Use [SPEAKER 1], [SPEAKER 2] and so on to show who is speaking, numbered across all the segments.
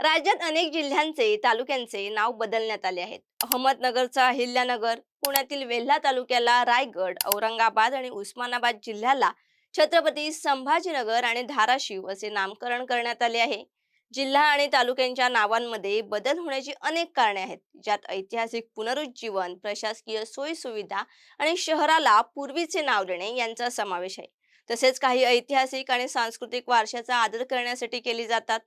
[SPEAKER 1] राज्यात अनेक जिल्ह्यांचे तालुक्यांचे नाव बदलण्यात आले आहेत. अहमदनगरचा अहिल्यानगर पुण्यातील वेल्हा तालुक्याला रायगड औरंगाबाद आणि उस्मानाबाद जिल्ह्याला छत्रपती संभाजीनगर आणि धाराशिव असे नामकरण करण्यात आले आहे. जिल्हा आणि तालुक्यांच्या नावांमध्ये बदल होण्याची अनेक कारणे आहेत ज्यात ऐतिहासिक पुनरुज्जीवन प्रशासकीय सोयीसुविधा आणि शहराला पूर्वीचे नाव देणे यांचा समावेश आहे. तसेच काही ऐतिहासिक आणि सांस्कृतिक वारशाचा आदर करण्यासाठी केली जातात.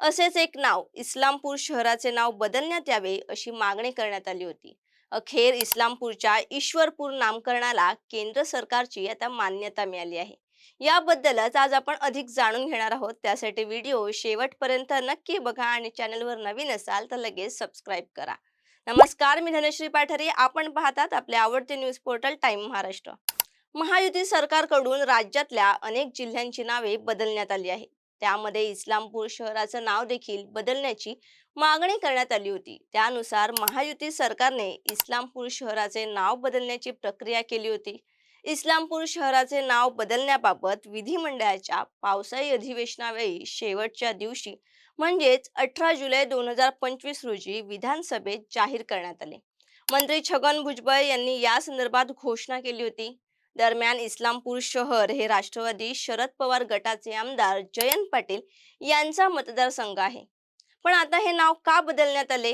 [SPEAKER 1] असेच एक नाव इस्लामपूर शहराचे नाव बदलण्यात यावे अशी मागणी करण्यात आली होती. अखेर इस्लामपूरच्या ईश्वरपूर नामकरणाला केंद्र सरकारची आता मान्यता मिळाली आहे. याबद्दलच आज आपण अधिक जाणून घेणार आहोत. त्यासाठी व्हिडिओ शेवटपर्यंत नक्की बघा आणि चॅनलवर नवीन असाल तर लगेच सबस्क्राईब करा. नमस्कार मी धनश्री पाठारे. आपण पाहतात आपले आवडते news portal Time Maharashtra. Mahayuti सरकारकडून राज्यातल्या अनेक जिल्ह्यांची नावे बदलण्यात आली आहे त्यामध्ये इस्लामपूर शहराचं नाव देखील बदलण्याची मागणी करण्यात आली होती. त्यानुसार महायुती सरकारने इस्लामपूर शहराचे नाव बदलण्याची प्रक्रिया केली होती. इस्लामपूर शहराचे नाव बदलण्याबाबत विधिमंडळाच्या पावसाळी अधिवेशनावेळी शेवटच्या दिवशी म्हणजेच अठरा जुलै दोन हजार पंचवीस रोजी विधानसभेत जाहीर करण्यात आले. मंत्री छगन भुजबळ यांनी या संदर्भात घोषणा केली होती. दरम्यान इस्लामपूर शहर हे राष्ट्रवादी शरद पवार गटाचे आमदार जयंत पाटील यांचा मतदारसंघ आहे. पण आता हे नाव का बदलण्यात आले?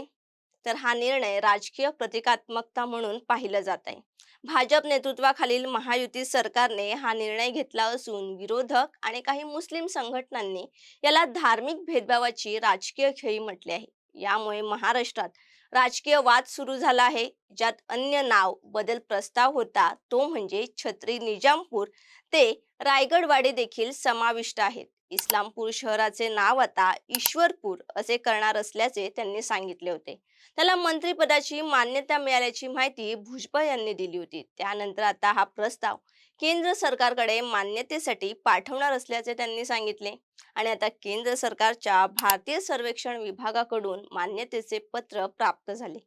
[SPEAKER 1] तर हा निर्णय राजकीय प्रतिकात्मकता म्हणून पाहिलं जात आहे. भाजप नेतृत्वाखालील महायुती सरकारने हा निर्णय घेतला असून विरोधक आणि काही मुस्लिम संघटनांनी याला धार्मिक भेदभावाची राजकीय खेळी म्हटली आहे. यामुळे महाराष्ट्रात राजकीय वाद सुरू झाला आहे. ज्यात अन्य नाव बदल प्रस्ताव होता तो म्हणजे छत्री निजामपूर. ते रायगडवाडी देखील समाविष्ट आहेत. इस्लामपूर शहराचे नाव आता ईश्वरपूर असे करणार असल्याचे त्यांनी सांगितले होते. त्याला मंत्रिपदाची मान्यता मिळाल्याची माहिती भुजबळ यांनी दिली होती. त्यानंतर आता हा प्रस्ताव केंद्र सरकारकडे मान्यतेसाठी पाठवणार असल्याचे त्यांनी सांगितले. आणि आता केंद्र सरकारच्या भारतीय सर्वेक्षण विभागाकडून मान्यतेचे पत्र प्राप्त झाले.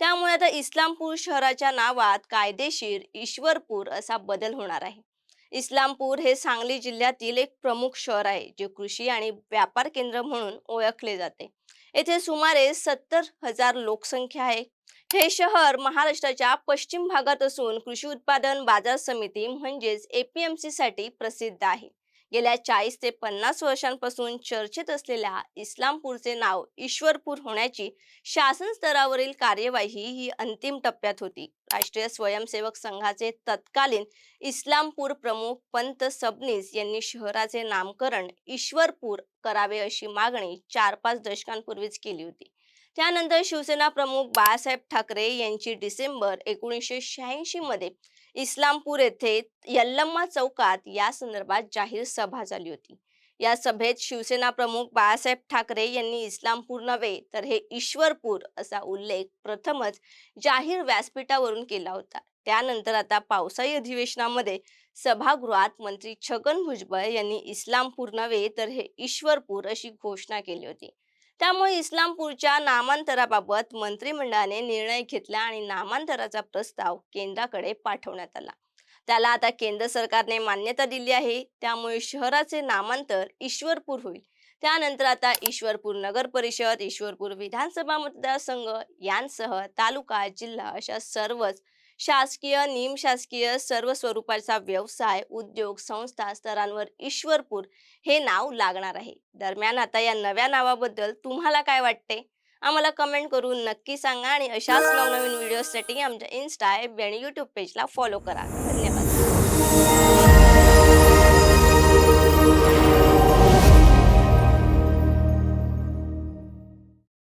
[SPEAKER 1] त्यामुळे आता इस्लामपूर शहराच्या नावात कायदेशीर ईश्वरपूर असा बदल होणार आहे. इस्लामपूर हे सांगली जिल्ह्यातील एक प्रमुख शहर आहे जे कृषी आणि व्यापार केंद्र म्हणून ओळखले जाते. येथे सुमारे सत्तर हजार लोकसंख्या आहे. हे शहर महाराष्ट्राच्या पश्चिम भागात असून कृषी उत्पादन बाजार समिती म्हणजेच एपीएमसी साठी प्रसिद्ध आहे. गेल्या चाळीस ते पन्नास वर्षांपासून चर्चेत असलेल्या इस्लामपूरचे नाव ईश्वरपूर होण्याची शासन स्तरावरील कार्यवाही ही अंतिम टप्प्यात होती. राष्ट्रीय स्वयंसेवक संघाचे तत्कालीन इस्लामपूर प्रमुख पंत सबनीस यांनी शहराचे नामकरण ईश्वरपूर करावे अशी मागणी चार पाच दशकांपूर्वीच केली होती. त्यानंतर शिवसेना प्रमुख बाळासाहेब ठाकरे यांची डिसेंबर एकोणीसशे शहाऐंशी मध्ये इस्लामपूर येथे यल्लम्मा चौकात या संदर्भात जाहीर सभा झाली होती. या सभेत शिवसेना प्रमुख बाळासाहेब ठाकरे यांनी इस्लामपूर नव्हे तर हे ईश्वरपूर असा उल्लेख प्रथमच जाहीर व्यासपीठावरून केला होता. त्यानंतर आता पावसाळी अधिवेशनामध्ये सभागृहात मंत्री छगन भुजबळ यांनी इस्लामपूर नव्हे तर हे ईश्वरपूर अशी घोषणा केली होती. त्यामुळे इस्लामपूरच्या नामांतराबाबत मंत्रिमंडळाने निर्णय घेतला आणि नामांतराचा प्रस्ताव केंद्राकडे पाठवण्यात आला. त्याला आता केंद्र सरकारने मान्यता दिली आहे. त्यामुळे शहराचे नामांतर ईश्वरपूर होईल. त्यानंतर आता ईश्वरपूर नगर परिषद ईश्वरपूर विधानसभा मतदारसंघ यांसह तालुका जिल्हा अशा सर्वच शासकीय निमशासकीय सर्व स्वरूपाचा व्यवसाय उद्योग संस्था स्तरांवर ईश्वरपूर हे नाव लागणार आहे. दरम्यान आता या नव्या नावाबद्दल तुम्हाला काय वाटते? आम्हाला कमेंट करून नक्की सांगा आणि अशाच नवनवीन व्हिडिओसाठी आमच्या इन्स्टा आणि यूट्यूब पेजला फॉलो करा. धन्यवाद.